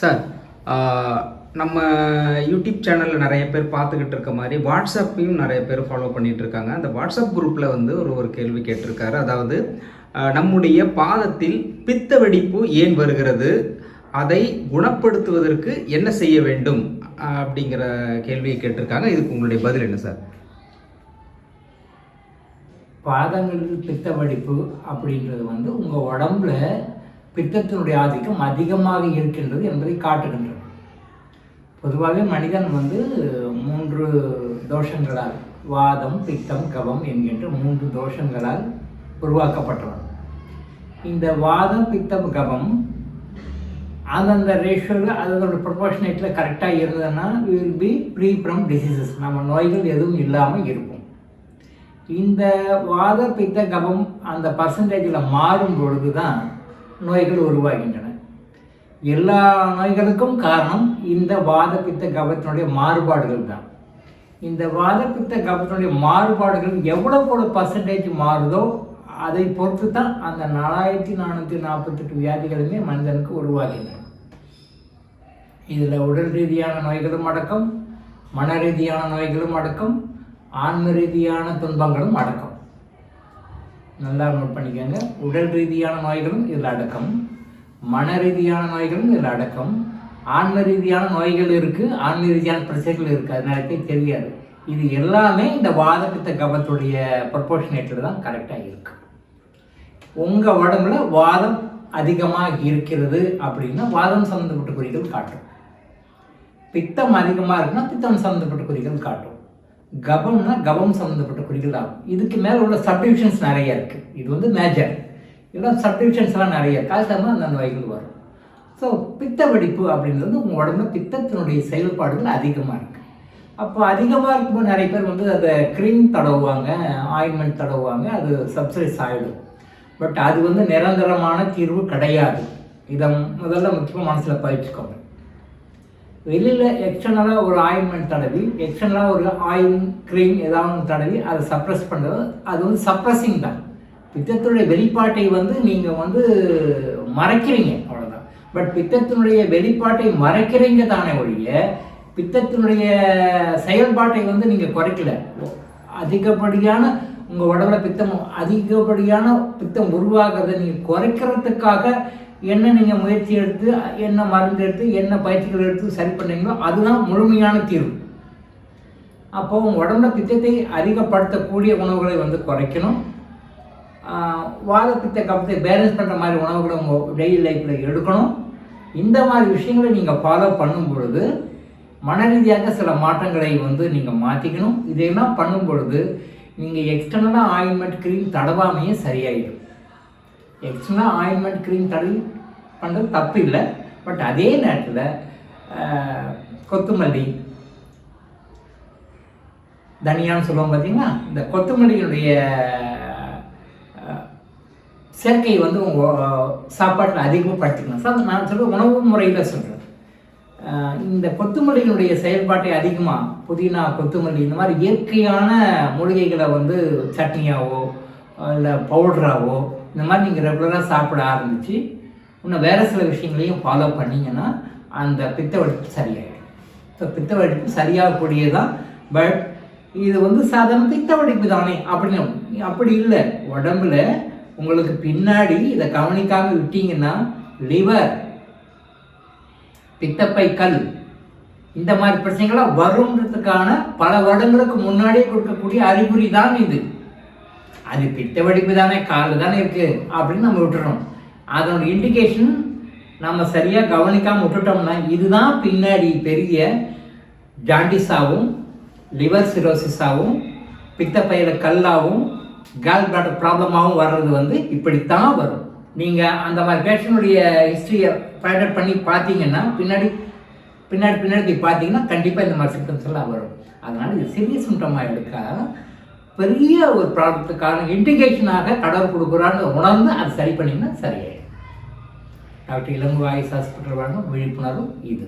Sir நம்ம YouTube சேனலில் நிறைய பேர் பார்த்துக்கிட்டு இருக்க மாதிரி வாட்ஸ்அப்பையும் நிறைய பேர் ஃபாலோ பண்ணிகிட்ருக்காங்க இருக்காங்க. அந்த வாட்ஸ்அப் குரூப்பில் வந்து ஒரு ஒரு கேள்வி கேட்டிருக்காரு. அதாவது நம்முடைய பாதத்தில் பித்த வெடிப்பு ஏன் வருகிறது? அதை குணப்படுத்துவதற்கு என்ன செய்ய வேண்டும்? அப்படிங்கிற கேள்வியை கேட்டிருக்காங்க. இதுக்கு உங்களுடைய பதில் என்ன சார் பாதங்களில் பித்த வெடிப்பு அப்படின்றது வந்து உங்கள் உடம்புல பித்தத்தினுடைய ஆதிக்கம் அதிகமாக இருக்கின்றது என்பதை காட்டுகின்றது. பொதுவாகவே மனிதன் வந்து மூன்று தோஷங்களால் வாதம் பித்தம் கபம் என்கின்ற மூன்று தோஷங்களால் உருவாக்கப்பட்டவன். இந்த வாதம் பித்தம் கபம் அந்தந்த ரேஷியோவில் அதனோட ப்ரொபோர்ஷனேட்டில் கரெக்டாக இருந்ததுன்னா will be free from diseases நம்ம நோய்கள் எதுவும் இல்லாமல் இருக்கும். இந்த வாத பித்த கபம் அந்த பர்சன்டேஜில் மாறும் பொழுது தான் நோய்கள் உருவாகின்றன. எல்லா நோய்களுக்கும் காரணம் இந்த வாத பித்த கபத்தினுடைய மாறுபாடுகள் தான். இந்த வாத பித்த கபத்தினுடைய மாறுபாடுகள் எவ்வளோ எவ்வளோ பர்சன்டேஜ் மாறுதோ அதை பொறுத்து தான் அந்த நாலாயிரத்தி நானூற்றி நாற்பத்தெட்டு வியாதிகளுமே மனிதனுக்கு உருவாகின்றன. இதில் உடல் ரீதியான நோய்களும் அடக்கம் மன ரீதியான நோய்களும் அடக்கம் ஆன்ம ரீதியான துன்பங்களும் அடக்கம். நல்லா நோட் பண்ணிக்கோங்க. உடல் ரீதியான நோய்களும் இதில் அடக்கம். மன ரீதியான நோய்களும் இதில் அடக்கம். ஆன்ம ரீதியான நோய்கள் இருக்குது ஆன்ம ரீதியான பிரச்சனைகள் இருக்குது அது தெரியாது. இது எல்லாமே இந்த வாதப்பித்த கபத்துடைய ப்ரொபோர்ஷனேட்டில் தான் கரெக்டாக இருக்குது உங்கள் உடம்புல வாதம் அதிகமாக இருக்கிறது அப்படின்னா வாதம் சம்மந்தப்பட்ட குறிகள் காட்டும். பித்தம் அதிகமாக இருக்குன்னா பித்தம் சம்மந்தப்பட்ட குறிகள் காட்டும். கபம்னா கபம் சம்மந்தப்பட்ட குறிகள் ஆகும் இதுக்கு மேலே உள்ள சப்டிவிஷன்ஸ் நிறைய இருக்குது இது வந்து மேஜர் இதெல்லாம் சப்டிவிஷன்ஸ் எல்லாம் நிறைய இருக்கு. அது தகுந்த அந்த நோய்கள் வரும். ஸோ பித்த வெடிப்பு அப்படின்றது உங்கள் உடம்புல பித்தத்தினுடைய செயல்பாடுகள் அதிகமாக இருக்குது அப்போ அதிகமாக இருக்கும்போது நிறைய பேர் வந்து அதை க்ரீம் தடவுவாங்க ஆயின்மெண்ட் தடவுவாங்க அது சப்சைஸ் ஆகிடும் பட் அது வந்து நிரந்தரமான தீர்வு கிடையாது. இதை முதல்ல முக்கியமாக மனசில் பயிற்சிக்கோங்க வெளியில் எக்ஸ்டர்னலாக ஒரு ஆயின்மெண்ட் தடவி எக்ஸ்டர்னலாக ஒரு ஆயில் க்ரீம் ஏதாவது ஒன்று தடவி அதை சப்ரஸ் பண்ணுறது அது வந்து சப்ரஸிங் தான். பித்தத்துடைய வெளிப்பாட்டை வந்து நீங்கள் வந்து மறைக்கிறீங்க அவ்வளோதான் பட் பித்தத்தினுடைய வெளிப்பாட்டை மறைக்கிறீங்க தானே ஒழிய பித்தத்தினுடைய செயல்பாட்டை வந்து நீங்கள் குறைக்கல. அதிகப்படியான உங்கள் உடம்புல பித்தம் அதிகப்படியான பித்தம் உருவாகிறத நீங்கள் குறைக்கிறதுக்காக என்ன நீங்கள் முயற்சி எடுத்து என்ன மருந்து எடுத்து என்ன பயிற்சிகள் எடுத்து சரி பண்ணீங்களோ அதுதான் முழுமையான தீர்வு. அப்போ உங்கள் உடம்புல பித்தத்தை அதிகப்படுத்தக்கூடிய உணவுகளை வந்து குறைக்கணும். ஆஹ் வாத பித்த கப்பத்தை பேலன்ஸ் பண்ணுற மாதிரி உணவுகளை உங்கள் டெய்லி லைஃப்பில் எடுக்கணும். இந்த மாதிரி விஷயங்களை நீங்கள் ஃபாலோ பண்ணும் பொழுது மன ரீதியாக சில மாற்றங்களை வந்து நீங்கள் மாற்றிக்கணும் இதையெல்லாம் பண்ணும் பொழுது நீங்கள் எக்ஸ்டர்னலாக ஆயின்மெண்ட் க்ரீம் தடவாமையே சரியாயிடும். எக்ஸ்ட்ரா ஆயின்மெண்ட் க்ரீம் தடவி பண்ணுறது தப்பு இல்லை. பட் அதே நேரத்தில் கொத்தமல்லி தனியான்னு சொல்லுவோம் பார்த்தீங்கன்னா இந்த கொத்தமல்லியினுடைய சேர்க்கையை வந்து உங்கள் சாப்பாட்டில் அதிகமாக படுத்திக்கணும் சார் நான் சொல்ல உணவு முறையில் சொல்கிறேன் இந்த கொத்தமல்லியினுடைய செயல்பாட்டை அதிகமாக புதினா கொத்தமல்லி இந்த மாதிரி இயற்கையான மூலிகைகளை வந்து சட்னியாவோ இல்லை பவுடராவோ இந்த மாதிரி நீங்கள் ரெகுலராக சாப்பிட ஆரம்பித்து இன்னும் வேறு சில விஷயங்களையும் ஃபாலோ பண்ணிங்கன்னா அந்த பித்த வடிப்பு சரியாயிடும். ஸோ பித்த வெடிப்பு சரியாகக்கூடியதான் பட் இது வந்து சாதாரண பித்த வடிப்பு தானே அப்படின்னு அப்படி இல்லை. உடம்புல உங்களுக்கு பின்னாடி இதை கவனிக்காமல் விட்டீங்கன்னா லிவர் பித்தப்பை கல் இந்த மாதிரி பிரச்சனைகள்லாம் வரும்ன்றதுக்கான பல வருடங்களுக்கு முன்னாடியே கொடுக்கக்கூடிய அறிகுறி தான் இது. அது பித்த வெடிப்பு தானே கால் தானே இருக்கு அப்படின்னு நம்ம விட்டுறோம். அதனோட இண்டிகேஷன் நம்ம சரியாக கவனிக்காமல் விட்டுட்டோம்னா இதுதான் பின்னாடி பெரிய ஜாண்டிஸாகவும் லிவர் சிரோசிஸாகவும் பித்தப்பையில கல்லாகவும் கால் பிளாட்டர் ப்ராப்ளமாகவும் வர்றது வந்து இப்படித்தான் வரும். நீங்கள் அந்த மாதிரி பேஷனுடைய ஹிஸ்ட்ரியை ப்ராடக்ட் பண்ணி பார்த்தீங்கன்னா பின்னாடி பின்னாடி பின்னாடி பார்த்தீங்கன்னா கண்டிப்பாக இந்த மாதிரி சிம்டம்ஸ் எல்லாம் வரும். அதனால் இது சிறிய சிம்டமாக எடுக்க பெரிய ஒரு ப்ராப்ளத்துக்கான இண்டிகேஷனாக கடவுள் கொடுக்குறான்னு உணர்ந்து அதை சரி பண்ணிங்கன்னா சரியாயிடும். டாக்டர் இளங்கு ஹாஸ்பிட்டல் வழங்கும் விழிப்புணர்வு இது.